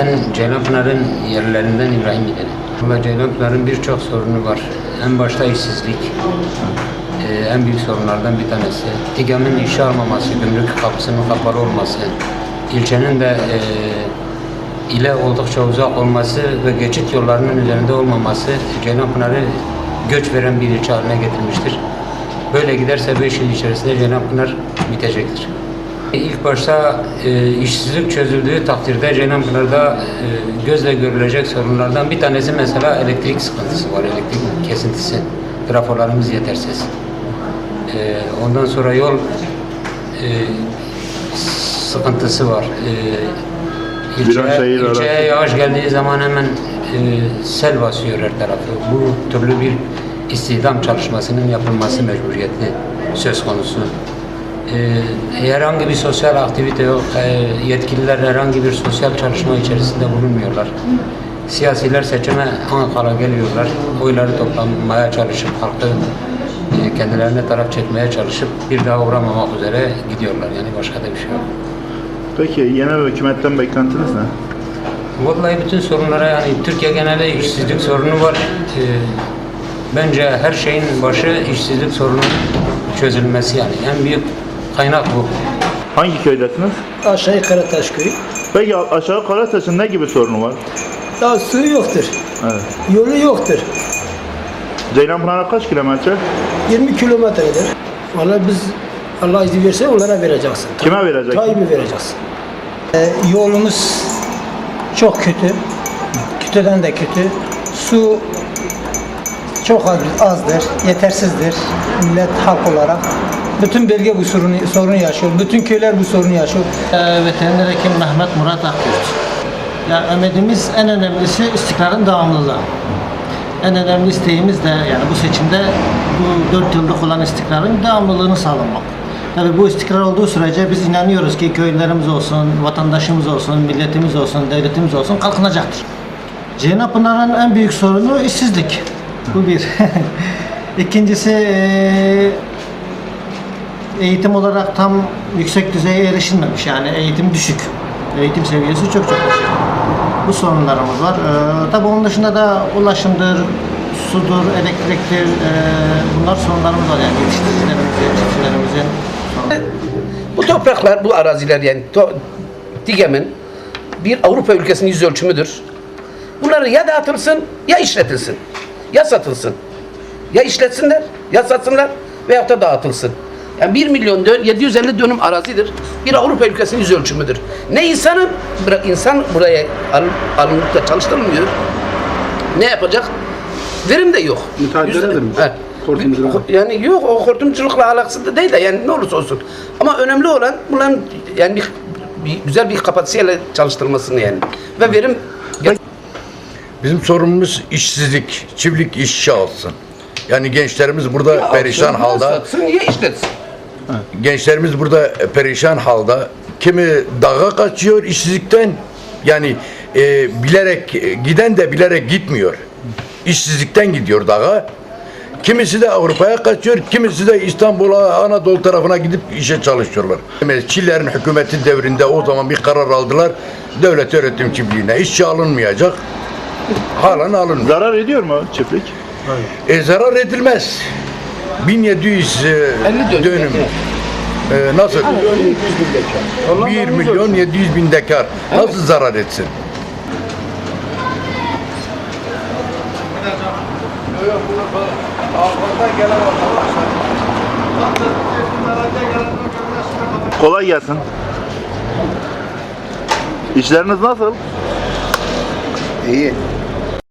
Ben Ceylanpınar'ın yerlerinden İbrahim Gideli. Ve Ceylanpınar'ın birçok sorunu var. En başta işsizlik. Ee, en büyük sorunlardan bir tanesi. TİGAM'ın işe almaması, gümrük kapısının kapalı olması, ilçenin de e, ile oldukça uzak olması ve geçit yollarının üzerinde olmaması Ceylanpınar'ı göç veren bir ilçe haline getirmiştir. Böyle giderse 5 yıl içerisinde Ceylanpınar bitecektir. İlk başta e, işsizlik çözüldüğü takdirde Ceylanpınar'da e, gözle görülecek sorunlardan bir tanesi mesela elektrik sıkıntısı var, elektrik kesintisi. Trafolarımız yetersiz. E, ondan sonra yol e, sıkıntısı var. E, ilçeye, ilçeye yağış geldiği zaman hemen e, sel basıyor her tarafı. Bu türlü bir istihdam çalışmasının yapılması mecburiyeti söz konusu. Ee, herhangi bir sosyal aktivite yok. Ee, yetkililer herhangi bir sosyal çalışma içerisinde bulunmuyorlar. Siyasiler seçime Ankara geliyorlar. Oyları toplamaya çalışıp halkı e, kendilerine taraf çekmeye çalışıp bir daha uğramamak üzere gidiyorlar. Yani başka da bir şey yok. Peki yeni hükümetten beklentiniz ne? Vallahi bütün sorunlara yani Türkiye genelde işsizlik sorunu var. Ee, bence her şeyin başı işsizlik sorunun çözülmesi yani. En büyük kaynak bu. Hangi köydesiniz? Aşağı Karataş köyü. Peki aşağı Karataş'ın ne gibi sorunu var? Daha suyu yoktur. Evet. Yolu yoktur. Ceylanpınar'a kaç kilometre? 20 kilometredir. Vallahi biz Allah izin verse onlara vereceksin. Kime verecek? Tayyip'e vereceksin. Ee, yolumuz çok kötü. Kötüden de kötü. Su çok az, azdır, yetersizdir. Millet halk olarak. Bütün bölge bu sorunu, sorun yaşıyor. Bütün köyler bu sorunu yaşıyor. Ee, Veteriner Hekim Mehmet Murat Akgürt. Ya ümidimiz en önemlisi istikrarın devamlılığı. En önemli isteğimiz de yani bu seçimde bu dört yıllık olan istikrarın devamlılığını sağlamak. Tabii bu istikrar olduğu sürece biz inanıyoruz ki köylerimiz olsun, vatandaşımız olsun, milletimiz olsun, devletimiz olsun kalkınacaktır. Ceynapınar'ın en büyük sorunu işsizlik. Bu bir. İkincisi eğitim olarak tam yüksek düzeye erişilmemiş. Yani eğitim düşük. Eğitim seviyesi çok çok düşük. Bu sorunlarımız var. Ee, tabii onun dışında da ulaşımdır, sudur, elektriktir. ee, bunlar sorunlarımız var yani yetiştiricilerimizin, çiftçilerimizin. Bu topraklar, bu araziler yani Digem'in bir Avrupa ülkesinin yüz ölçümüdür. Bunları ya dağıtılsın ya işletilsin. Ya satılsın. Ya işletsinler ya satsınlar veyahut da dağıtılsın. Yani 1 milyon dön, 750 dönüm arazidir. Bir Avrupa ülkesinin yüz ölçümüdür. Ne insanın, bıra- insan buraya alın, alınıp da çalıştırılmıyor. Ne yapacak? Verim de yok. Hortumcular. Yani yok o hortumculukla alakası da değil de yani ne olursa olsun. Ama önemli olan bunların yani bir, bir güzel bir kapasiteyle çalıştırılmasını yani. Ve verim Bizim sorunumuz işsizlik, çiftlik işçi alsın. Yani gençlerimiz burada perişan Ya halda. satsın ya işletsin. Gençlerimiz burada perişan halda. Kimi dağa kaçıyor işsizlikten. Yani e, bilerek giden de bilerek gitmiyor. İşsizlikten gidiyor dağa. Kimisi de Avrupa'ya kaçıyor, kimisi de İstanbul'a, Anadolu tarafına gidip işe çalışıyorlar. Çiller'in hükümeti devrinde o zaman bir karar aldılar. Devlet öğretim çiftliğine işçi alınmayacak. Halen alınmıyor. Zarar ediyor mu çiftlik? E, zarar edilmez. 1700 e, 50 dönüm. dönüm. E, nasıl? 1 milyon 700 bin dekar. Nasıl zarar etsin? Kolay gelsin. İşleriniz nasıl? İyi.